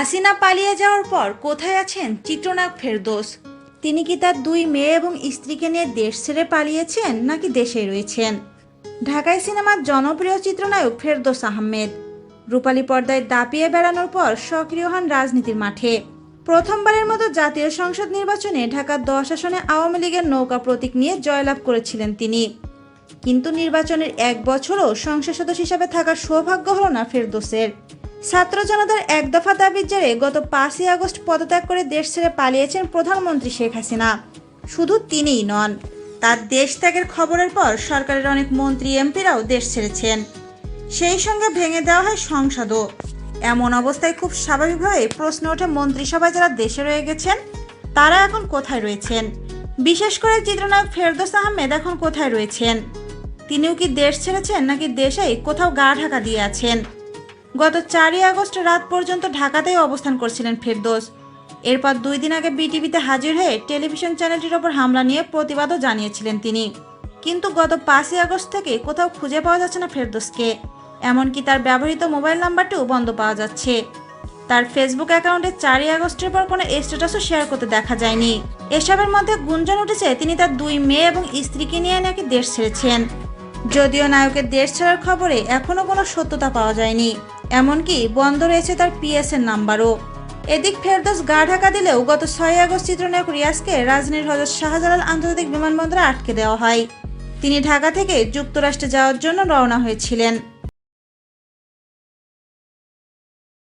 হাসিনা পালিয়ে যাওয়ার পর কোথায় আছেন চিত্রনায়ক ফেরদোস? তিনি কি তার দুই মেয়ে এবং স্ত্রীকে নিয়ে দেশ ছেড়ে পালিয়েছেন নাকি দেশে রয়েছেন? ঢাকায় সিনেমার জনপ্রিয় চিত্রনায়ক ফেরদোস আহমেদ। রূপালী পর্দায় দাপিয়ে বেড়ানোর পর সক্রিয় হন রাজনীতির মাঠে। প্রথমবারের মতো জাতীয় সংসদ নির্বাচনে ঢাকার দশ আসনে আওয়ামী লীগের নৌকা প্রতীক নিয়ে জয়লাভ করেছিলেন তিনি। কিন্তু নির্বাচনের এক বছরও সংসদ সদস্য হিসাবে থাকার সৌভাগ্য হল না ফেরদোসের। ছাত্র জনতার এক দফা দাবির জেরে গত পাঁচই আগস্ট পদত্যাগ করে দেশ ছেড়ে পালিয়েছেন প্রধানমন্ত্রী শেখ হাসিনা। শুধু তিনিই নন, তার দেশ ত্যাগের খবরের পর সরকারের অনেক মন্ত্রী, এমপিরাও দেশ ছেড়েছেন। সেই সঙ্গে ভেঙে দেওয়া হয় সংসদও। এমন অবস্থায় খুব স্বাভাবিকভাবে প্রশ্ন ওঠে মন্ত্রিসভায় যারা দেশে রয়ে গেছেন, তারা এখন কোথায় রয়েছেন? বিশেষ করে চিত্রনায়ক ফেরদোস আহমেদ এখন কোথায় রয়েছেন? তিনিও কি দেশ ছেড়েছেন নাকি দেশেই কোথাও গা ঢাকা দিয়ে আছেন? গত চারই আগস্ট রাত পর্যন্ত ঢাকাতেই অবস্থান করছিলেন ফেরদোস। এরপর দুই দিন আগে বিটিভিতে হাজির হয়ে টেলিভিশন চ্যানেলটির ওপর হামলা নিয়ে প্রতিবাদও জানিয়েছিলেন তিনি। কিন্তু গত পাঁচই আগস্ট থেকে কোথাও খুঁজে পাওয়া যাচ্ছে না ফেরদোসকে। এমনকি তার ব্যবহৃত মোবাইল নাম্বারটিও বন্ধ পাওয়া যাচ্ছে। তার ফেসবুক অ্যাকাউন্টে চারই আগস্টের পর কোনো স্ট্যাটাসও শেয়ার করতে দেখা যায়নি। এসবের মধ্যে গুঞ্জন উঠেছে তিনি তার দুই মেয়ে এবং স্ত্রীকে নিয়ে নাকি দেশ ছেড়েছেন। যদিও নায়কের দেশ ছাড়ার খবরে এখনও কোনো সত্যতা পাওয়া যায়নি। এমনকি বন্ধ রয়েছে তার পিএসএর নাম্বারও। এদিক ফেরদোস গা ঢাকা দিলেও গত ছয় আগস্ট চিত্রনায়ক রিয়াজকে রাজধানীর হজরত শাহজালাল আন্তর্জাতিক বিমানবন্দরে আটকে দেওয়া হয়। তিনি ঢাকা থেকে যুক্তরাষ্ট্রে যাওয়ার জন্য রওনা হয়েছিলেন।